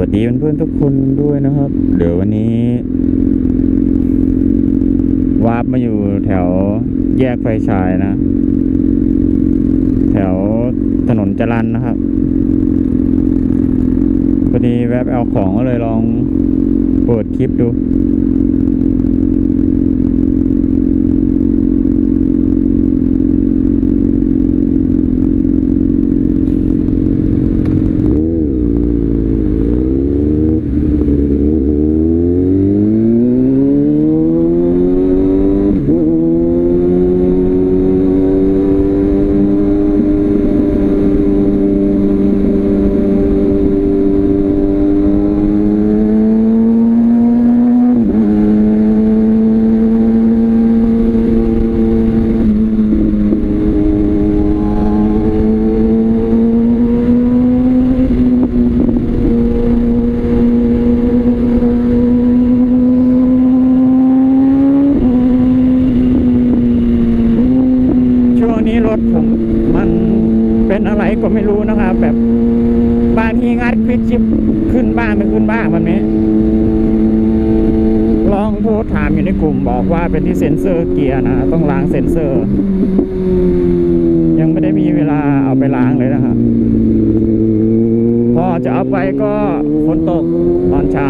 วัสดีเพื่อนๆทุกคนด้วยนะครับ เดี๋ยววันนี้วาร์ปมาอยู่แถวแยกไฟฉายนะ แถวถนนจรันนะครับพอดีแวบเอาของก็เลยลองเปิดคลิปดู ช่วงนี้รถผมมันเป็นอะไร ก็ไม่รู้นะครับ แบบบางทีงัดควิกชิปขึ้นบ้างไม่ขึ้นบ้างแบบนี้ลองโทรถามอยู่ในกลุ่มบอกว่าเป็นที่เซ็นเซอร์เกียร์นะต้องล้างเซ็นเซอร์ ยังไม่ได้มีเวลาเอาไปล้างเลยนะครับพอจะเอาไปก็ฝนตกตอนเช้า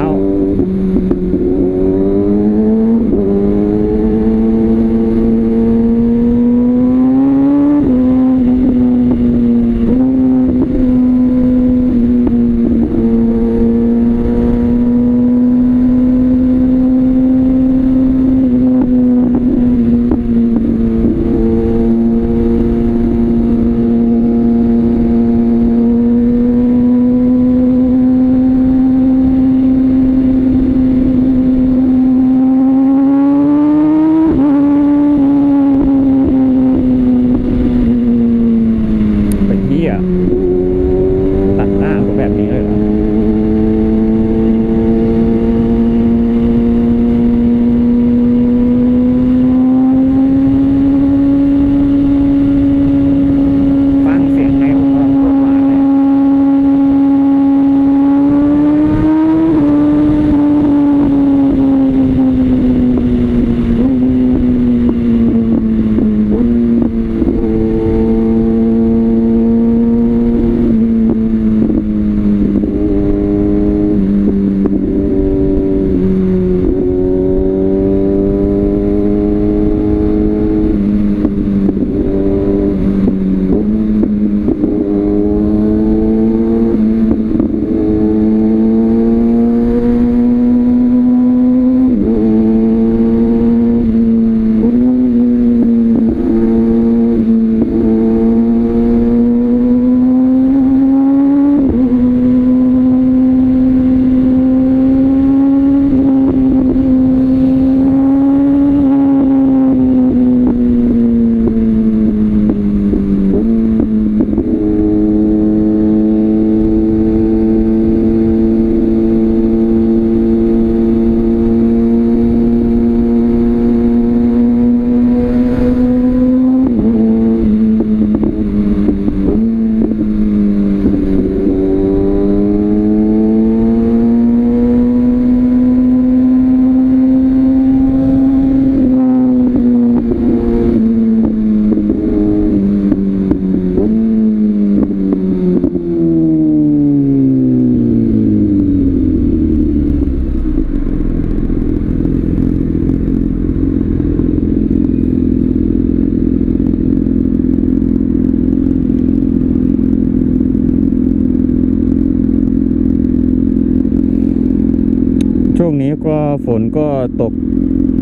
ช่วงนี้ก็ฝนก็ตก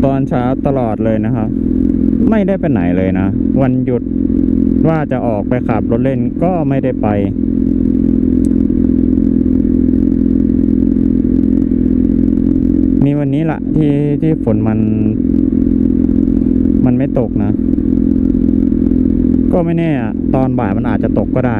ตอนเช้าตลอดเลยนะครับ ไม่ได้ไปไหนเลยนะ วันหยุดว่าจะออกไปขับรถเล่นก็ไม่ได้ไป มีวันนี้ละที่ที่ฝนมัน มันไม่ตกนะ ก็ไม่แน่อตอนบ่ายมันอาจจะตกก็ได้